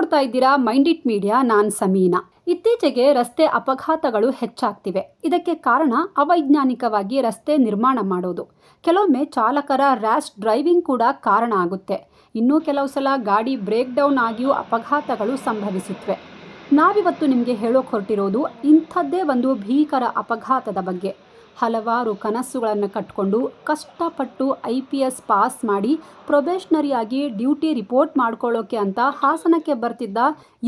ನೋಡ್ತಾ ಇದ್ದೀರಾ mind it media, ನಾನ್ ಸಮೀನಾ. ಇತ್ತೀಚೆಗೆ ರಸ್ತೆ ಅಪಘಾತಗಳು ಹೆಚ್ಚಾಗ್ತಿವೆ. ಇದಕ್ಕೆ ಕಾರಣ ಅವೈಜ್ಞಾನಿಕವಾಗಿ ರಸ್ತೆ ನಿರ್ಮಾಣ ಮಾಡೋದು. ಕೆಲವೊಮ್ಮೆ ಚಾಲಕರ ರ್ಯಾಶ್ ಡ್ರೈವಿಂಗ್ ಕೂಡ ಕಾರಣ ಆಗುತ್ತೆ. ಇನ್ನೂ ಕೆಲವು ಸಲ ಗಾಡಿ ಬ್ರೇಕ್ ಡೌನ್ ಆಗಿಯೂ ಅಪಘಾತಗಳು ಸಂಭವಿಸುತ್ತವೆ ನಾವಿವತ್ತು ನಿಮಗೆ ಹೇಳೋಕೆ ಹೊರಟಿರೋದು ಇಂಥದ್ದೇ ಒಂದು ಭೀಕರ ಅಪಘಾತದ ಬಗ್ಗೆ. ಹಲವಾರು ಕನಸುಗಳನ್ನು ಕಟ್ಕೊಂಡು ಕಷ್ಟಪಟ್ಟು ಐ ಪಿ ಎಸ್ ಪಾಸ್ ಮಾಡಿ ಪ್ರೊಬೇಷನರಿಯಾಗಿ ಡ್ಯೂಟಿ ರಿಪೋರ್ಟ್ ಮಾಡ್ಕೊಳ್ಳೋಕೆ ಅಂತ ಹಾಸನಕ್ಕೆ ಬರ್ತಿದ್ದ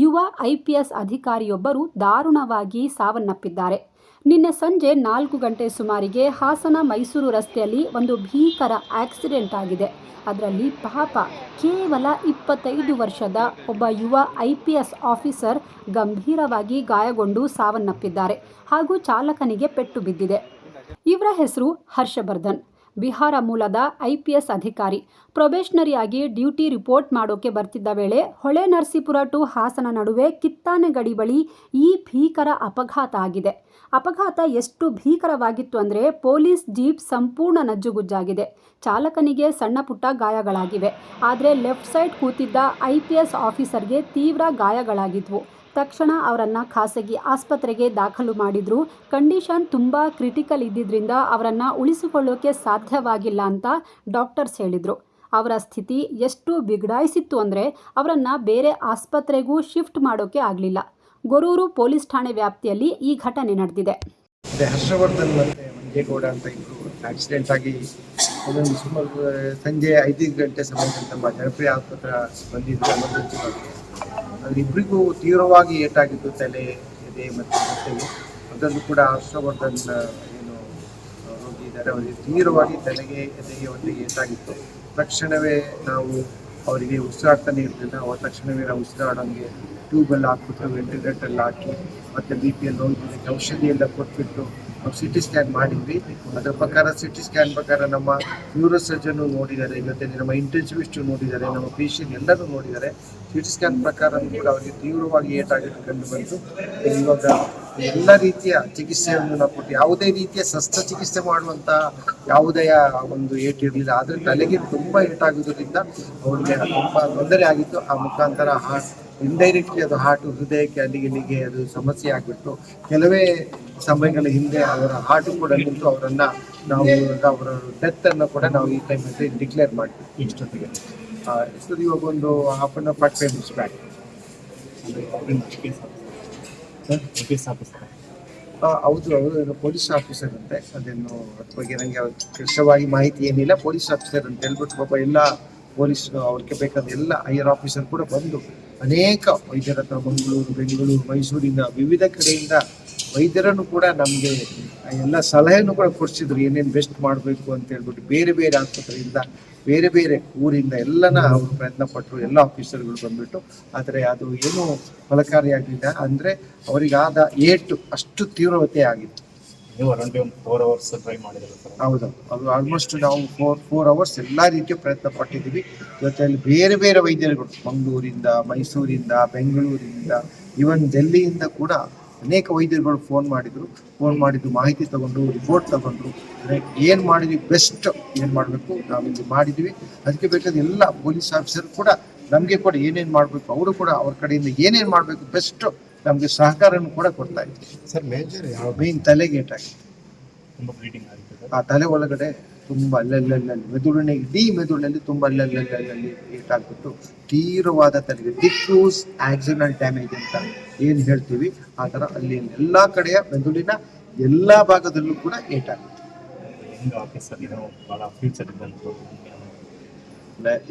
ಯುವ ಐ ಪಿ ಎಸ್ ಅಧಿಕಾರಿಯೊಬ್ಬರು ದಾರುಣವಾಗಿ ಸಾವನ್ನಪ್ಪಿದ್ದಾರೆ. ನಿನ್ನೆ ಸಂಜೆ ನಾಲ್ಕು ಗಂಟೆ ಸುಮಾರಿಗೆ ಹಾಸನ ಮೈಸೂರು ರಸ್ತೆಯಲ್ಲಿ ಒಂದು ಭೀಕರ ಆಕ್ಸಿಡೆಂಟ್ ಆಗಿದೆ. ಅದರಲ್ಲಿ ಪಾಪ ಕೇವಲ ಇಪ್ಪತ್ತೈದು ವರ್ಷದ ಒಬ್ಬ ಯುವ ಐ ಪಿ ಎಸ್ ಆಫೀಸರ್ ಗಂಭೀರವಾಗಿ ಗಾಯಗೊಂಡು ಸಾವನ್ನಪ್ಪಿದ್ದಾರೆ ಹಾಗೂ ಚಾಲಕನಿಗೆ ಪೆಟ್ಟು ಬಿದ್ದಿದೆ. ಇವರ ಹೆಸರು ಹರ್ಷವರ್ಧನ್. ಬಿಹಾರ ಮೂಲದ ಐ ಪಿ ಎಸ್ ಅಧಿಕಾರಿ. ಪ್ರೊಬೇಷನರಿಯಾಗಿ ಡ್ಯೂಟಿ ರಿಪೋರ್ಟ್ ಮಾಡೋಕೆ ಬರ್ತಿದ್ದ ವೇಳೆ ಹೊಳೆ ನರಸೀಪುರ ಟು ಹಾಸನ ನಡುವೆ ಕಿತ್ತಾನೆ ಗಡಿ ಬಳಿ ಈ ಭೀಕರ ಅಪಘಾತ ಆಗಿದೆ. ಅಪಘಾತ ಎಷ್ಟು ಭೀಕರವಾಗಿತ್ತು ಅಂದರೆ ಪೊಲೀಸ್ ಜೀಪ್ ಸಂಪೂರ್ಣ ನಜ್ಜುಗುಜ್ಜಾಗಿದೆ. ಚಾಲಕನಿಗೆ ಸಣ್ಣ ಪುಟ್ಟ ಗಾಯಗಳಾಗಿವೆ. ಆದರೆ ಲೆಫ್ಟ್ ಸೈಡ್ ಕೂತಿದ್ದ ಐ ಪಿ ಎಸ್ ಆಫೀಸರ್ಗೆ ತೀವ್ರ ಗಾಯಗಳಾಗಿದ್ವು. ತಕ್ಷಣ ಅವರನ್ನು ಖಾಸಗಿ ಆಸ್ಪತ್ರೆಗೆ ದಾಖಲು ಮಾಡಿದ್ರು. ಕಂಡೀಷನ್ ತುಂಬ ಕ್ರಿಟಿಕಲ್ ಇದ್ದಿದ್ದರಿಂದ ಅವರನ್ನು ಉಳಿಸಿಕೊಳ್ಳೋಕೆ ಸಾಧ್ಯವಾಗಿಲ್ಲ ಅಂತ ಡಾಕ್ಟರ್ಸ್ ಹೇಳಿದರು. ಅವರ ಸ್ಥಿತಿ ಎಷ್ಟು ಬಿಗಡಾಯಿಸಿತ್ತು ಅಂದರೆ ಅವರನ್ನು ಬೇರೆ ಆಸ್ಪತ್ರೆಗೂ ಶಿಫ್ಟ್ ಮಾಡೋಕೆ ಆಗಲಿಲ್ಲ. ಗೊರೂರು ಪೊಲೀಸ್ ಠಾಣೆ ವ್ಯಾಪ್ತಿಯಲ್ಲಿ ಈ ಘಟನೆ ನಡೆದಿದೆ. ಹರ್ಷವರ್ಧನ್ ಮಂಜೇಗೌಡ ಅಂತ ಇಬ್ಬರು ಆಕ್ಸಿಡೆಂಟ್ ಆಗಿ ಸುಮಾರು ಸಂಜೆ ಐದು ಗಂಟೆ ಸಮಯದಲ್ಲಿ ನಮ್ಮ ಜನಪ್ರಿಯ ಆಸ್ಪತ್ರೆ ಬಂದಿದ್ದು ಎಮರ್ಜೆನ್ಸಿ ಅವರಿಬ್ಬರಿಗೂ ತೀವ್ರವಾಗಿ ಏಟಾಗಿದ್ದು ತಲೆ, ಎದೆ ಮತ್ತು ಜೊತೆಗೆ ಅದನ್ನು ಕೂಡ ಹರ್ಷವರ್ಧನ್ ಏನು ರೋಗಿ ಇದ್ದಾರೆ ಅವರಿಗೆ ತೀವ್ರವಾಗಿ ತಲೆಗೆ, ಎದೆಗೆ ಒಂದು ಏಟಾಗಿತ್ತು. ತಕ್ಷಣವೇ ನಾವು ಅವರಿಗೆ ಉಸಿರಾಡ್ತಾನೆ ಇರಲಿಲ್ಲ ಅವರ ತಕ್ಷಣವೇ ನಾವು ಉಸಿರಾಡೋಂಗೆ ಟ್ಯೂಬೆಲ್ಲ ಹಾಕ್ಬಿಟ್ಟು, ವೆಂಟಿಲೇಟರ್ ಹಾಕಿ, ಮತ್ತು ಬಿ ಪಿ ಎಲ್ ಔಷಧಿ ಎಲ್ಲ ಕೊಟ್ಬಿಟ್ಟು ನಾವು ಸಿ ಟಿ ಸ್ಕ್ಯಾನ್ ಮಾಡಿದ್ವಿ. ಅದರ ಪ್ರಕಾರ ಸಿ ಟಿ ಸ್ಕ್ಯಾನ್ ಪ್ರಕಾರ ನಮ್ಮ ನ್ಯೂರೋ ಸರ್ಜನ್ ನೋಡಿದ್ದಾರೆ ಮತ್ತೆ ನಮ್ಮ ಇಂಟೆನ್ಸಿವಿಸ್ಟ್ ನೋಡಿದ್ದಾರೆ, ನಮ್ಮ ಪೇಷಂಟ್ ಎಲ್ಲರೂ ನೋಡಿದ್ದಾರೆ. ಸಿ ಟಿ ಸ್ಕ್ಯಾನ್ ಪ್ರಕಾರ ಕೂಡ ಅವರಿಗೆ ತೀವ್ರವಾಗಿ ಏಟಾಗಿದ್ದು ಕಂಡು ಬಂತು. ಇವಾಗ ಎಲ್ಲ ರೀತಿಯ ಚಿಕಿತ್ಸೆಯನ್ನು ನಾವು ಕೊಟ್ಟು ಯಾವುದೇ ರೀತಿಯ ಶಸ್ತ್ರಚಿಕಿತ್ಸೆ ಮಾಡುವಂತಹ ಯಾವುದೇ ಒಂದು ಏಟ್ ಇರಲಿಲ್ಲ. ಆದ್ರೆ ತಲೆಗೆ ತುಂಬ ಏಟಾಗುವುದರಿಂದ ಅವ್ರಿಗೆ ತುಂಬಾ ತೊಂದರೆ ಆಗಿತ್ತು. ಆ ಮುಖಾಂತರ ಹಾರ್ಟ್ ಇಂಡೈರೆಕ್ಟ್ಲಿ ಅದು ಹಾರ್ಟ್ ಹೃದಯಕ್ಕೆ ಅಲ್ಲಿಗೆ ಇಲ್ಲಿಗೆ ಅದು ಸಮಸ್ಯೆ ಆಗಿಬಿಟ್ಟು ಕೆಲವೇ ಸಮಯಗಳ ಹಿಂದೆ ಅವರ ಹಾರ್ಟ್ ಕೂಡ ನಿಂತು ಅವರನ್ನ ನಾವು ಅವರ ಡೆತ್ ಅನ್ನು ಕೂಡ ನಾವು ಈ ಟೈಮಲ್ಲಿ ಡಿಕ್ಲೇರ್ ಮಾಡ್ತೀವಿ ಇಷ್ಟೊತ್ತಿಗೆ. ಇವಾಗ ಒಂದು half an forty five minutes back ಹೌದು, ಅವರು ಪೊಲೀಸ್ ಆಫೀಸರ್ ಅಂತೆ. ಅದೇನು ಅದ್ರ ಬಗ್ಗೆ ನನಗೆ ಕೃಷ್ಣವಾಗಿ ಮಾಹಿತಿ ಏನಿಲ್ಲ. ಪೊಲೀಸ್ ಆಫೀಸರ್ ಅಂತ ಹೇಳ್ಬಿಟ್ಟು ಪಾಪ ಎಲ್ಲ ಪೊಲೀಸ್ ಅವ್ರಿಗೆ ಬೇಕಾದ ಎಲ್ಲ ಹೈಯರ್ ಆಫೀಸರ್ ಕೂಡ ಬಂದು ಅನೇಕ ವೈದ್ಯರ ಹತ್ರ ಮಂಗಳೂರು ಬೆಂಗಳೂರು ಮೈಸೂರಿಂದ ವಿವಿಧ ಕಡೆಯಿಂದ ವೈದ್ಯರನ್ನು ಕೂಡ ನಮಗೆ ಎಲ್ಲ ಸಲಹೆಯನ್ನು ಕೂಡ ಕೊಡಿಸಿದ್ರು. ಏನೇನು ಬೆಸ್ಟ್ ಮಾಡಬೇಕು ಅಂತ ಹೇಳ್ಬಿಟ್ಟು ಬೇರೆ ಬೇರೆ ಆಸ್ಪತ್ರೆಯಿಂದ ಬೇರೆ ಬೇರೆ ಊರಿಂದ ಎಲ್ಲನ ಅವರು ಪ್ರಯತ್ನ ಪಟ್ಟರು ಎಲ್ಲ ಆಫೀಸರ್ಗಳು ಬಂದ್ಬಿಟ್ಟು. ಆದರೆ ಅದು ಏನು ಫಲಕಾರಿಯಾಗಿಲ್ಲ. ಅಂದರೆ ಅವರಿಗಾದ ಏಟು ಅಷ್ಟು ತೀವ್ರತೆ ಆಗಿತ್ತು. ನೀವು ಅರೌಂಡ್ ಒಂದು ಫೋರ್ ಅವರ್ಸ್ ಟ್ರೈ ಮಾಡಿದ್ರು ಸರ್? ಹೌದು. ಅದು ಆಲ್ಮೋಸ್ಟ್ ನಾವು ಫೋರ್ ಫೋರ್ ಅವರ್ಸ್ ಎಲ್ಲ ರೀತಿಯ ಪ್ರಯತ್ನ ಪಟ್ಟಿದ್ದೀವಿ. ಜೊತೆಯಲ್ಲಿ ಬೇರೆ ಬೇರೆ ವೈದ್ಯರುಗಳು ಮಂಗಳೂರಿಂದ ಮೈಸೂರಿಂದ ಬೆಂಗಳೂರಿಂದ ಈವನ್ ಡೆಲ್ಲಿಯಿಂದ ಕೂಡ ಅನೇಕ ವೈದ್ಯರುಗಳು ಫೋನ್ ಮಾಡಿದ್ರು ಫೋನ್ ಮಾಡಿದ್ದು ಮಾಹಿತಿ ತಗೊಂಡು ರಿಪೋರ್ಟ್ ತಗೊಂಡ್ರು ಏನು ಮಾಡಿದ್ವಿ ಬೆಸ್ಟ್ ಏನು ಮಾಡಬೇಕು ನಾವಿಲ್ಲಿ ಮಾಡಿದ್ವಿ. ಅದಕ್ಕೆ ಬೇಕಾದ ಎಲ್ಲ ಪೊಲೀಸ್ ಆಫೀಸರ್ ಕೂಡ ನಮಗೆ ಕೂಡ ಏನೇನು ಮಾಡಬೇಕು ಅವರು ಕೂಡ ಅವ್ರ ಕಡೆಯಿಂದ ಏನೇನು ಮಾಡಬೇಕು ಬೆಸ್ಟ್ ನಮಗೆ ಸಹಕಾರವನ್ನು ಕೂಡ ಕೊಡ್ತಾ ಇದ್ವಿ ಸರ್ ಮೇಜರ್ ಯಾವ ಮೇನ್ ತಲೆಗೆ ಏಟಾಗಿದೆ ತುಂಬ ಬ್ಲೀಡಿಂಗ್ ಆಗಿದೆ ಆ ತಲೆ ಒಳಗಡೆ ತುಂಬಾ ಅಲ್ಲಲ್ಲಲ್ಲಿ ಮೆದುಳಿನ ಇಡೀ ಮೆದುಳಿನಲ್ಲಿ ತುಂಬಾ ಅಲ್ಲಲ್ಲಲ್ಲಿ ಏಟಾಗ್ಬಿಟ್ಟು ತೀವ್ರವಾದ ತಲೆಗೆ ಡಿಫ್ಯೂಸ್ ಆಕ್ಸಿಡಲ್ ಡ್ಯಾಮೇಜ್ ಅಂತ ಏನು ಹೇಳ್ತೀವಿ ಆ ಥರ ಅಲ್ಲಿ ಎಲ್ಲಾ ಕಡೆಯ ಮೆದುಳಿನ ಎಲ್ಲಾ ಭಾಗದಲ್ಲೂ ಕೂಡ ಏಟಾಗುತ್ತೆ.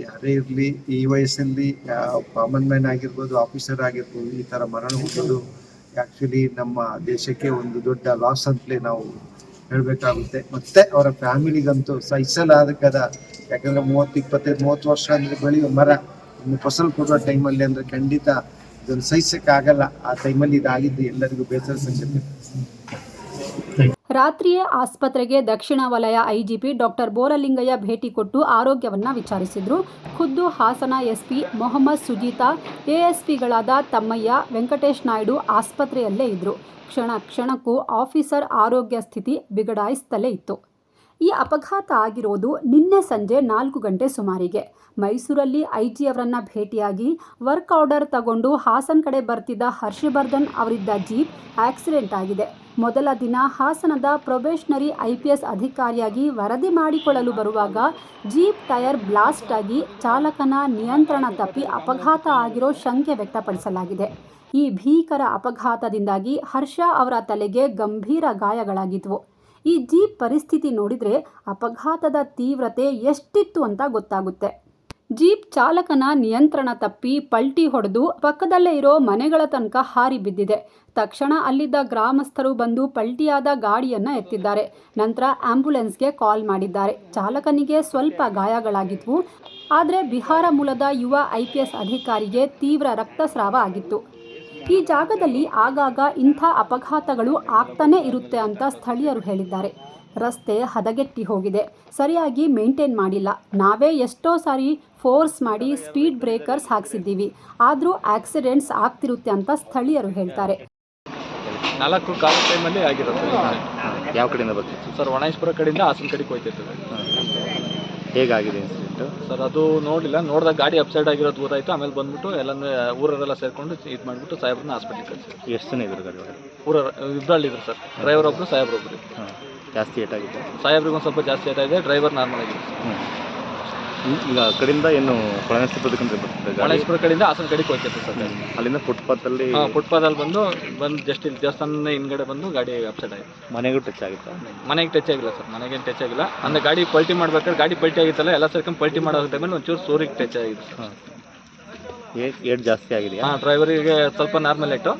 ಯಾರೇ ಇರಲಿ ಈ ವಯಸ್ಸಲ್ಲಿ ಕಾಮನ್ ಮ್ಯಾನ್ ಆಗಿರ್ಬೋದು ಆಫೀಸರ್ ಆಗಿರ್ಬೋದು ಈ ಥರ ಮರಣ ಹೋಗೋದು ಆ್ಯಕ್ಚುಲಿ ನಮ್ಮ ದೇಶಕ್ಕೆ ಒಂದು ದೊಡ್ಡ ಲಾಸ್ ಅಂತಲೇ ನಾವು ಹೇಳಬೇಕಾಗುತ್ತೆ. ಮತ್ತೆ ಅವರ ಫ್ಯಾಮಿಲಿಗಂತೂ ಸಹಿಸಲಾಗದ ಯಾಕಂದ್ರೆ ಮೂವತ್ತು, ಇಪ್ಪತ್ತೈದು, ಮೂವತ್ತು ವರ್ಷ ಅಂದ್ರೆ ಬೆಳೆಯುವ ಮರ ಇನ್ನು ಫಸಲು ಕೊಡುವ ಟೈಮಲ್ಲಿ ಅಂದ್ರೆ ಖಂಡಿತ ಇದನ್ನು ಸಹಿಸಕ್ಕೆ ಆಗಲ್ಲ ಆ ಟೈಮಲ್ಲಿ ಇದಾಗಿದ್ದು ಎಲ್ಲರಿಗೂ ಬೇಸರ ಸಂಗತಿ ರಾತ್ರಿಯೇ ಆಸ್ಪತ್ರೆಗೆ ದಕ್ಷಿಣ ವಲಯ ಐಜಿಪಿ ಡಾಕ್ಟರ್ ಬೋರಲಿಂಗಯ್ಯ ಭೇಟಿ ಕೊಟ್ಟು ಆರೋಗ್ಯವನ್ನು ವಿಚಾರಿಸಿದರು. ಖುದ್ದು ಹಾಸನ ಎಸ್ಪಿ ಮೊಹಮ್ಮದ್ ಸುಜೀತಾ, ಎಎಸ್ಪಿಗಳಾದ ತಮ್ಮಯ್ಯ, ವೆಂಕಟೇಶ್ ನಾಯ್ಡು ಆಸ್ಪತ್ರೆಯಲ್ಲೇ ಇದ್ದರು ಕ್ಷಣ ಕ್ಷಣಕ್ಕೂ ಆಫೀಸರ್ ಆರೋಗ್ಯ ಸ್ಥಿತಿ ಬಿಗಡಾಯಿಸುತ್ತಲೇ ಇತ್ತು. ಈ ಅಪಘಾತ ಆಗಿರೋದು ನಿನ್ನೆ ಸಂಜೆ ನಾಲ್ಕು ಗಂಟೆ ಸುಮಾರಿಗೆ. ಮೈಸೂರಲ್ಲಿ ಐ ಜಿ ಅವರನ್ನು ಭೇಟಿಯಾಗಿ ವರ್ಕ್ ಆರ್ಡರ್ ತಗೊಂಡು ಹಾಸನ್ ಕಡೆ ಬರ್ತಿದ್ದ ಹರ್ಷವರ್ಧನ್ ಅವರಿದ್ದ ಜೀಪ್ ಆಕ್ಸಿಡೆಂಟ್ ಆಗಿದೆ. ಮೊದಲ ದಿನ ಹಾಸನದ ಪ್ರೊಬೇಷನರಿ ಐ ಪಿ ಎಸ್ ಅಧಿಕಾರಿಯಾಗಿ ವರದಿ ಮಾಡಿಕೊಳ್ಳಲು ಬರುವಾಗ ಜೀಪ್ ಟೈರ್ ಬ್ಲಾಸ್ಟ್ ಆಗಿ ಚಾಲಕನ ನಿಯಂತ್ರಣ ತಪ್ಪಿ ಅಪಘಾತ ಆಗಿರೋ ಶಂಕೆ ವ್ಯಕ್ತಪಡಿಸಲಾಗಿದೆ. ಈ ಭೀಕರ ಅಪಘಾತದಿಂದಾಗಿ ಹರ್ಷ ಅವರ ತಲೆಗೆ ಗಂಭೀರ ಗಾಯಗಳಾಗಿದ್ವು. ಈ ಜೀಪ್ ಪರಿಸ್ಥಿತಿ ನೋಡಿದರೆ ಅಪಘಾತದ ತೀವ್ರತೆ ಎಷ್ಟಿತ್ತು ಅಂತ ಗೊತ್ತಾಗುತ್ತೆ. ಜೀಪ್ ಚಾಲಕನ ನಿಯಂತ್ರಣ ತಪ್ಪಿ ಪಲ್ಟಿ ಹೊಡೆದು ಪಕ್ಕದಲ್ಲೇ ಇರೋ ಮನೆಗಳ ತನಕ ಹಾರಿ ಬಿದ್ದಿದೆ. ತಕ್ಷಣ ಅಲ್ಲಿದ್ದ ಗ್ರಾಮಸ್ಥರು ಬಂದು ಪಲ್ಟಿಯಾದ ಗಾಡಿಯನ್ನ ಎತ್ತಿದ್ದಾರೆ. ನಂತರ ಆಂಬ್ಯುಲೆನ್ಸ್ಗೆ ಕಾಲ್ ಮಾಡಿದ್ದಾರೆ. ಚಾಲಕನಿಗೆ ಸ್ವಲ್ಪ ಗಾಯಗಳಾಗಿದ್ವು. ಆದರೆ ಬಿಹಾರ ಮೂಲದ ಯುವ ಐ ಪಿ ಎಸ್ ಅಧಿಕಾರಿಗೆ ತೀವ್ರ ರಕ್ತಸ್ರಾವ ಆಗಿತ್ತು. ಈ ಜಾಗದಲ್ಲಿ ಆಗಾಗ ಇಂಥ ಅಪಘಾತಗಳು ಆಗ್ತಾನೇ ಇರುತ್ತೆ ಅಂತ ಸ್ಥಳೀಯರು ಹೇಳಿದ್ದಾರೆ. ರಸ್ತೆ ಹದಗೆಟ್ಟಿ ಹೋಗಿದೆ. ಸರಿಯಾಗಿ ಮೇಂಟೈನ್ ಮಾಡಿಲ್ಲ. ನಾವೇ ಎಷ್ಟೋ ಸಾರಿ ಫೋರ್ಸ್ ಮಾಡಿ ಸ್ಪೀಡ್ ಬ್ರೇಕರ್ಸ್ ಹಾಕ್ಸಿದ್ದೀವಿ. ಆದರೂ ಆಕ್ಸಿಡೆಂಟ್ಸ್ ಆಗ್ತಿರುತ್ತೆ ಅಂತ ಸ್ಥಳೀಯರು ಹೇಳ್ತಾರೆ. ನಾಲ್ಕು ಕಾಲ ಟೈಮಲ್ಲಿ ಆಗಿರೋದು ಸರ್ ಯಾವ ಕಡೆಯಿಂದ ಬರ್ತಿತ್ತು ಸರ್ ಒಣಾಯಿಸ್ಪುರ ಕಡೆಯಿಂದ ಹಾಸನ ಕಡೆಗೆ ಹೋಯ್ತಿರ್ತದೆ ಹೇಗಾಗಿದೆ ಇನ್ಸಿಡೆಂಟು ಸರ್ ಅದು ನೋಡಿಲ್ಲ ನೋಡಿದಾಗ ಗಾಡಿ ಅಪ್ಸೈಡ್ ಆಗಿರೋದು ಗೊತ್ತಾಯಿತು. ಆಮೇಲೆ ಬಂದ್ಬಿಟ್ಟು ಎಲ್ಲನೂ ಊರವರೆಲ್ಲ ಸೇರಿಕೊಂಡು ಇದು ಮಾಡಿಬಿಟ್ಟು ಸಾಹೇಬ್ರನ್ನ ಹಾಸ್ಪಿಟ್ಲಿಗೆ ಕಳಿಸಿ ಎಷ್ಟು ಜನ ಇದ್ರು ಗಾಡಿ ಒಳಗೆ? ಊರ ಇಬ್ಬರಲ್ಲಿದ್ರು ಸರ್. ಡ್ರೈವರ್ ಒಬ್ಬರು ಸಾಹೇಬ್ರು ಒಬ್ಬರು ಜಾಸ್ತಿ ಏಟಾಗಿದೆ ಸಾಹೇಬ್ರಿಗೆ ಒಂದು ಸ್ವಲ್ಪ ಜಾಸ್ತಿ ಏಟಾಗಿದೆ ಇದೆ ಡ್ರೈವರ್ ನಾರ್ಮಲ್ ಆಗಿದೆ ಹ್ಞೂ ಈಗ ಆ ಕಡೆಯಿಂದ ಏನು ಕೊಳನಸ್ತಿಪ್ಪದಕ್ಕಂತ ಬರ್ತಿದೆ ಗಾಡಿ? ಕಡೆಯಿಂದ ಹಾಸನ ಕಡೆಗೆ ಹೋಗ್ತಿರ್ತದೆ ಸರ್ ಗಾಡಿ. ಅಲ್ಲಿಂದ ಫುಟ್ಪಾತಲ್ಲಿ ಹಾಂ ಅಲ್ಲಿ ಬಂದು ಬಂದು ಜಸ್ಟ್ ಇಲ್ಲಿ ದೇವಸ್ಥಾನ ಹಿಂದ್ಗಡೆ ಬಂದು ಗಾಡಿ ಅಪ್ಸೈಡ್ ಆಗಿದೆ ಮನೆಗೂ ಟಚ್ ಆಗುತ್ತಾ? ಮನೆಗೆ ಟಚ್ ಆಗಿಲ್ಲ ಸರ್ ಮನೆಗೇನು ಟಚ್ ಆಗಿಲ್ಲ. ಅಂದರೆ ಗಾಡಿ ಪಲ್ಟಿ ಮಾಡ್ಬೇಕಾದ್ರೆ ಗಾಡಿ ಪಲ್ಟಿ ಆಗಿತ್ತಲ್ಲ ಎಲ್ಲ ಸೇರ್ಕೊಂಡು ಪಲ್ಟಿ ಮಾಡೋ ಟೈಮಲ್ಲಿ ಒಂಚೂರು ಸೂರಿಗೆ ಟಚ್ ಆಗಿದೆ ಸರ್. ಹಾಂ. ಏಟ್ ಏಟ್ ಜಾಸ್ತಿ ಆಗಿದೆಯಾ? ಹಾಂ ಡ್ರೈವರಿಗೆ ಸ್ವಲ್ಪ ನಾರ್ಮಲ್ ಇಟ್ಟು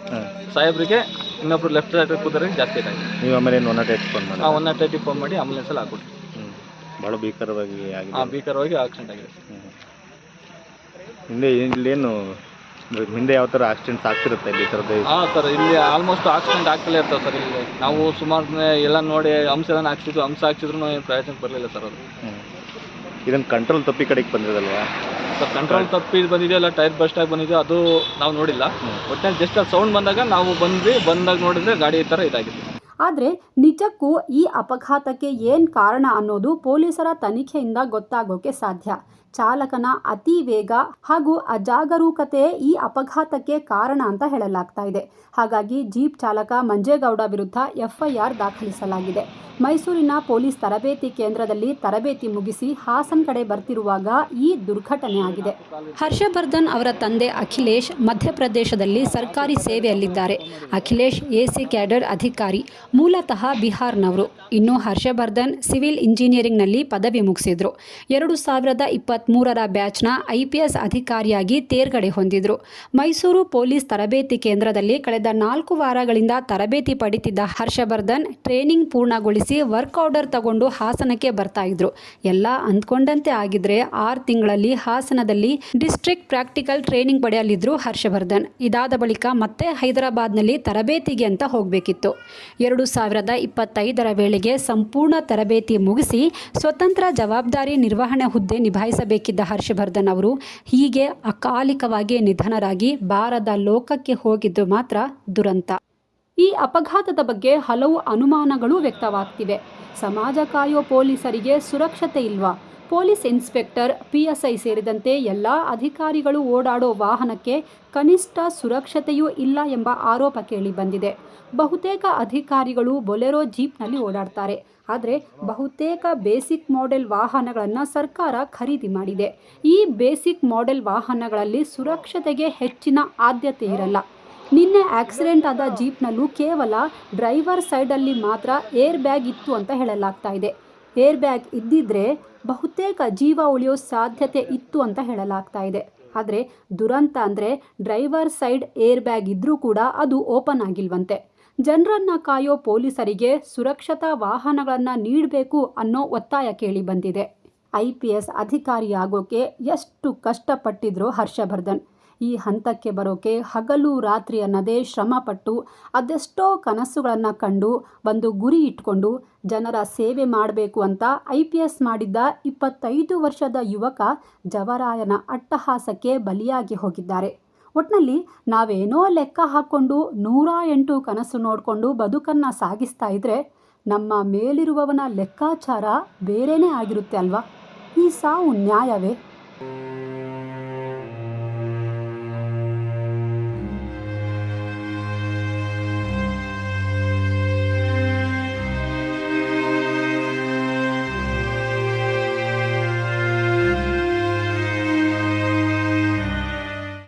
ಸಾಹೇಬ್ರಿಗೆ ಇನ್ನೊಬ್ರು ಲೆಫ್ಟ್ ಸೈಡ್ ಕೂತರಿಗೆ ಜಾಸ್ತಿ ಆಗಿದೆ ನೀವು ಆಮೇಲೆ ಒನ್ ನಾಟ್ ಏಟ್ ಫೋನ್ ಮಾಡಿ ಒನ್ ನಾಟ್ ಏಟಿಗೆ ಫೋನ್ ಮಾಡಿ ಆಂಬುಲೆನ್ಸಲ್ಲಿ ಹಾಕ್ಬಿಟ್ಟು ಭಾಳ ಭೀಕರವಾಗಿ ಆಗಿದೆ. ಹಾಂ ಭೀಕರವಾಗಿ ಆಕ್ಸಿಡೆಂಟ್ ಆಗಿದೆ. ಹಿಂದೆ ಇಲ್ಲೇನು ಹಿಂದೆ ಯಾವ ಥರ ಆಕ್ಸಿಡೆಂಟ್ಸ್ ಆಗ್ತಿರುತ್ತೆ ಇಲ್ಲಿ ಥರದ ಹಾಂ ಸರ್ ಇಲ್ಲಿ ಆಲ್ಮೋಸ್ಟ್ ಆಕ್ಸಿಡೆಂಟ್ ಆಗ್ತಲೇ ಇರ್ತವೆ ಸರ್ ಇಲ್ಲಿ. ನಾವು ಸುಮಾರು ಎಲ್ಲ ನೋಡಿ ಹಂಸ ಎಲ್ಲ ಹಾಕ್ಸಿದ್ರು ಹಂಸ ಹಾಕ್ಸಿದ್ರು ಏನು ಪ್ರಯೋಜನಕ್ಕೆ ಬರಲಿಲ್ಲ ಸರ್ ಅದು. ಇದನ್ನು ಕಂಟ್ರೋಲ್ ತಪ್ಪಿ ಕಡೆಗೆ ಬಂದಿರಲ್ಲ ಸರ್ ಕಂಟ್ರೋಲ್ ತಪ್ಪಿ ಬಂದಿದೆಯೋ ಇಲ್ಲ ಟೈರ್ ಬಸ್ಟ್ ಆಗಿ ಬಂದಿದೆಯೋ ಅದು ನಾವು ನೋಡಿಲ್ಲ. ಒಟ್ಟಿನಲ್ಲಿ ಜಸ್ಟ್ ಅದು ಸೌಂಡ್ ಬಂದಾಗ ನಾವು ಬಂದ್ವಿ ಬಂದಾಗ ನೋಡಿದ್ರೆ ಗಾಡಿ ಈ ಥರ ಇದಾಗಿದೆ. ಆದರೆ ನಿಜಕ್ಕೂ ಈ ಅಪಘಾತಕ್ಕೆ ಏನು ಕಾರಣ ಅನ್ನೋದು ಪೊಲೀಸರ ತನಿಖೆಯಿಂದ ಗೊತ್ತಾಗೋಕೆ ಸಾಧ್ಯ. ಚಾಲಕನ ಅತಿ ವೇಗ ಹಾಗೂ ಅಜಾಗರೂಕತೆ ಈ ಅಪಘಾತಕ್ಕೆ ಕಾರಣ ಅಂತ ಹೇಳಲಾಗ್ತಾ ಇದೆ. ಹಾಗಾಗಿ ಜೀಪ್ ಚಾಲಕ ಮಂಜೇಗೌಡ ವಿರುದ್ಧ ಎಫ್ಐಆರ್ ದಾಖಲಿಸಲಾಗಿದೆ. ಮೈಸೂರಿನ ಪೊಲೀಸ್ ತರಬೇತಿ ಕೇಂದ್ರದಲ್ಲಿ ತರಬೇತಿ ಮುಗಿಸಿ ಹಾಸನ್ ಕಡೆ ಬರ್ತಿರುವಾಗ ಈ ದುರ್ಘಟನೆ ಆಗಿದೆ. ಹರ್ಷವರ್ಧನ್ ಅವರ ತಂದೆ ಅಖಿಲೇಶ್ ಮಧ್ಯಪ್ರದೇಶದಲ್ಲಿ ಸರ್ಕಾರಿ ಸೇವೆಯಲ್ಲಿದ್ದಾರೆ. ಅಖಿಲೇಶ್ ಎಸಿ ಕ್ಯಾಡರ್ ಅಧಿಕಾರಿ, ಮೂಲತಃ ಬಿಹಾರ್ನವರು. ಇನ್ನು ಹರ್ಷವರ್ಧನ್ ಸಿವಿಲ್ ಇಂಜಿನಿಯರಿಂಗ್ನಲ್ಲಿ ಪದವಿ ಮುಗಿಸಿದ್ರು. ಎರಡು ಸಾವಿರದ ಇಪ್ಪತ್ತ್ಮೂರರ ಬ್ಯಾಚ್ನ ಐಪಿಎಸ್ ಅಧಿಕಾರಿಯಾಗಿ ತೇರ್ಗಡೆ ಹೊಂದಿದ್ರು. ಮೈಸೂರು ಪೊಲೀಸ್ ತರಬೇತಿ ಕೇಂದ್ರದಲ್ಲಿ ಕಳೆದ ನಾಲ್ಕು ವಾರಗಳಿಂದ ತರಬೇತಿ ಪಡಿತಿದ್ದ ಹರ್ಷವರ್ಧನ್ ಟ್ರೈನಿಂಗ್ ಪೂರ್ಣಗೊಳಿಸಿ ವರ್ಕ್ ಆರ್ಡರ್ ತಗೊಂಡು ಹಾಸನಕ್ಕೆ ಬರ್ತಾ ಇದ್ರು. ಎಲ್ಲ ಅಂದ್ಕೊಂಡಂತೆ ಆಗಿದ್ರೆ ಆರು ತಿಂಗಳಲ್ಲಿ ಹಾಸನದಲ್ಲಿ ಡಿಸ್ಟ್ರಿಕ್ಟ್ ಪ್ರಾಕ್ಟಿಕಲ್ ಟ್ರೈನಿಂಗ್ ಪಡೆಯಲಿದ್ರು ಹರ್ಷವರ್ಧನ್. ಇದಾದ ಬಳಿಕ ಮತ್ತೆ ಹೈದರಾಬಾದ್ನಲ್ಲಿ ತರಬೇತಿಗೆ ಅಂತ ಹೋಗಬೇಕಿತ್ತು. ಎರಡು ಸಾವಿರದ ಇಪ್ಪತ್ತೈದರ ವೇಳೆಗೆ ಸಂಪೂರ್ಣ ತರಬೇತಿ ಮುಗಿಸಿ ಸ್ವತಂತ್ರ ಜವಾಬ್ದಾರಿ ನಿರ್ವಹಣೆ ಹುದ್ದೆ ನಿಭಾಯಿಸಬೇಕಿದ್ದ ಹರ್ಷವರ್ಧನ್ ಅವರು, ಹೀಗೆ ಅಕಾಲಿಕವಾಗಿ ನಿಧನರಾಗಿ ಬಾರದ ಲೋಕಕ್ಕೆ ಹೋಗಿದ್ದು ಮಾತ್ರ ದುರಂತ. ಈ ಅಪಘಾತದ ಬಗ್ಗೆ ಹಲವು ಅನುಮಾನಗಳು ವ್ಯಕ್ತವಾಗ್ತಿವೆ. ಸಮಾಜ ಕಾಯೋ ಪೊಲೀಸರಿಗೆ ಸುರಕ್ಷತೆ ಇಲ್ವಾ? ಪೊಲೀಸ್ ಇನ್ಸ್ಪೆಕ್ಟರ್ ಪಿಎಸ್ಐ ಸೇರಿದಂತೆ ಎಲ್ಲ ಅಧಿಕಾರಿಗಳು ಓಡಾಡೋ ವಾಹನಕ್ಕೆ ಕನಿಷ್ಠ ಸುರಕ್ಷತೆಯೂ ಇಲ್ಲ ಎಂಬ ಆರೋಪ ಕೇಳಿ ಬಂದಿದೆ ಬಹುತೇಕ ಅಧಿಕಾರಿಗಳು ಬೊಲೆರೋ ಜೀಪ್ನಲ್ಲಿ ಓಡಾಡ್ತಾರೆ. ಆದರೆ ಬಹುತೇಕ ಬೇಸಿಕ್ ಮಾಡೆಲ್ ವಾಹನಗಳನ್ನು ಸರ್ಕಾರ ಖರೀದಿ ಮಾಡಿದೆ. ಈ ಬೇಸಿಕ್ ಮಾಡೆಲ್ ವಾಹನಗಳಲ್ಲಿ ಸುರಕ್ಷತೆಗೆ ಹೆಚ್ಚಿನ ಆದ್ಯತೆ ಇರಲ್ಲ. ನಿನ್ನೆ ಆಕ್ಸಿಡೆಂಟ್ ಆದ ಜೀಪ್ನಲ್ಲೂ ಕೇವಲ ಡ್ರೈವರ್ ಸೈಡಲ್ಲಿ ಮಾತ್ರ ಏರ್ ಬ್ಯಾಗ್ ಇತ್ತು ಅಂತ ಹೇಳಲಾಗ್ತಾ ಇದೆ. ಏರ್ ಬ್ಯಾಗ್ ಇದ್ದಿದ್ರೆ ಬಹುತೇಕ ಜೀವ ಉಳಿಯೋ ಸಾಧ್ಯತೆ ಇತ್ತು ಅಂತ ಹೇಳಲಾಗ್ತಾ ಇದೆ. ಆದರೆ ದುರಂತ ಅಂದರೆ ಡ್ರೈವರ್ ಸೈಡ್ ಏರ್ ಬ್ಯಾಗ್ ಇದ್ದರೂ ಕೂಡ ಅದು ಓಪನ್ ಆಗಿಲ್ವಂತೆ. ಜನರನ್ನ ಕಾಯೋ ಪೊಲೀಸರಿಗೆ ಸುರಕ್ಷತಾ ವಾಹನಗಳನ್ನು ನೀಡಬೇಕು ಅನ್ನೋ ಒತ್ತಾಯ ಕೇಳಿ ಬಂದಿದೆ. ಐ ಪಿ ಎಸ್ ಅಧಿಕಾರಿಯಾಗೋಕೆ ಎಷ್ಟು ಕಷ್ಟಪಟ್ಟಿದ್ರು ಹರ್ಷವರ್ಧನ್. ಈ ಹಂತಕ್ಕೆ ಬರೋಕೆ ಹಗಲು ರಾತ್ರಿ ಅನ್ನದೇ ಶ್ರಮಪಟ್ಟು ಅದೆಷ್ಟೋ ಕನಸುಗಳನ್ನು ಕಂಡು ಒಂದು ಗುರಿ ಇಟ್ಕೊಂಡು ಜನರ ಸೇವೆ ಮಾಡಬೇಕು ಅಂತ ಐ ಪಿ ಎಸ್ ಮಾಡಿದ್ದ ಇಪ್ಪತ್ತೈದು ವರ್ಷದ ಯುವಕ ಜವರಾಯನ ಅಟ್ಟಹಾಸಕ್ಕೆ ಬಲಿಯಾಗಿ ಹೋಗಿದ್ದಾರೆ. ಒಟ್ನಲ್ಲಿ ನಾವೇನೋ ಲೆಕ್ಕ ಹಾಕ್ಕೊಂಡು ನೂರ ಎಂಟು ಕನಸು ನೋಡಿಕೊಂಡು ಬದುಕನ್ನು ಸಾಗಿಸ್ತಾ ಇದ್ರೆ ನಮ್ಮ ಮೇಲಿರುವವನ ಲೆಕ್ಕಾಚಾರ ಬೇರೆಯೇ ಆಗಿರುತ್ತೆ ಅಲ್ವಾ? ಈ ಸಾವು ನ್ಯಾಯವೇ?